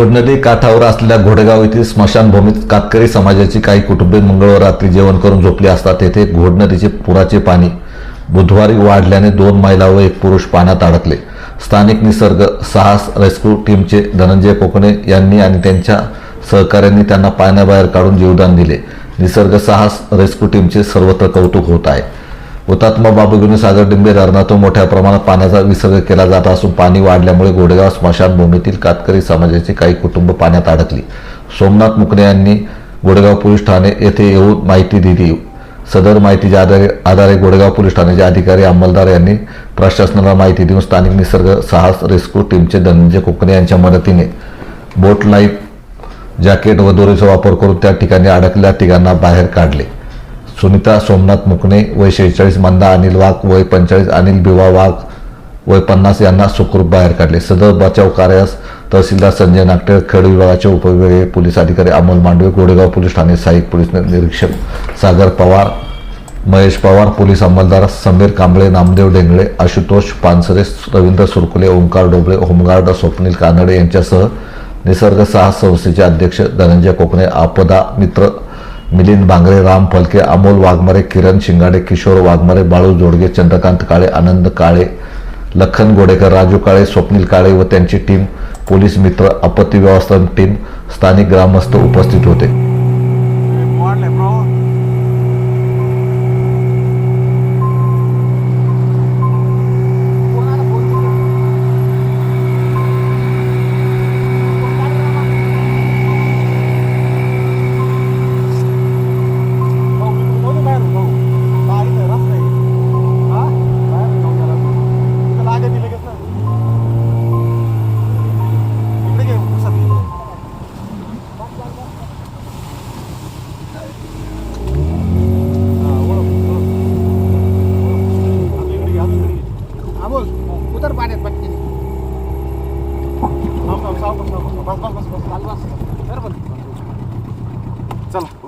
घोड नदी काठावर असलेल्या घोडेगाव येथील स्मशानभूमीत कातकरी समाजाची काही कुटुंबे मंगळवार रात्री जेवण करून झोपली असतात. तेथे घोड नदीचे पुराचे पाणी बुधवारी वाढल्याने दोन महिला व एक पुरुष पाण्यात अडकले. स्थानिक निसर्ग साहस रेस्क्यू टीमचे धनंजय कोकणे यांनी आणि त्यांच्या सहकाऱ्यांनी त्यांना पाण्याबाहेर काढून जीवदान दिले. निसर्ग साहस रेस्क्यू टीमचे सर्वत्र कौतुक होत आहे. हुतात्मा बाबूगिनी सागर डिंबे धरणातून मोठ्या प्रमाणात पाण्याचा विसर्ग केला जात असून पाणी वाढल्यामुळे गोडेगाव स्मशानभूमीतील कातकरी समाजाची काही कुटुंब पाण्यात अडकली. सोमनाथ मुकणे यांनी गोडेगाव पोलीस ठाणे येथे येऊन माहिती दिली. सदर माहितीच्या आधारे आधारे गोडेगाव पोलीस ठाण्याचे अधिकारी अंमलदार यांनी प्रशासनाला माहिती देऊन स्थानिक निसर्ग साहस रेस्क्यू टीमचे धनंजय कोकणे यांच्या मदतीने बोट लाईफ जॅकेट व दोरीचा वापर करून त्या ठिकाणी अडकलेल्या तिघांना बाहेर काढले. सुनीता सोमनाथ मुकणे वय शेहेचाळीस मंदा अनिल वाघ वय पंचेचाळीस अनिल बिवा वाघ वय पन्नास यांना सुखरूप बाहेर काढले. सदर बचाव कार्यास तहसीलदार संजय नागटे खेड विभागाचे उपविभागीय पोलीस अधिकारी अमोल मांडवे गोडेगाव पोलीस ठाणे सहाय्यक पोलीस निरीक्षक सागर पवार महेश पवार पोलीस अंमलदार समीर कांबळे नामदेव डेंगळे आशुतोष पानसरे रवींद्र सुरकुले ओंकार डोबळे होमगार्ड स्वप्नील कानडे यांच्यासह निसर्ग साहस संस्थेचे अध्यक्ष धनंजय कोकणे आपदा मित्र मिलिंद बांगरे राम फलके अमोल वाघमारे किरण शिंगाडे किशोर वाघमारे बाळू जोडगे चंद्रकांत काळे आनंद काळे लखन गोडेकर राजू काळे स्वप्नील काळे व त्यांची टीम पोलीस मित्र आपत्ती व्यवस्थापन टीम स्थानिक ग्रामस्थ उपस्थित होते. अमोल उतर पाण्यात पटकन. चला.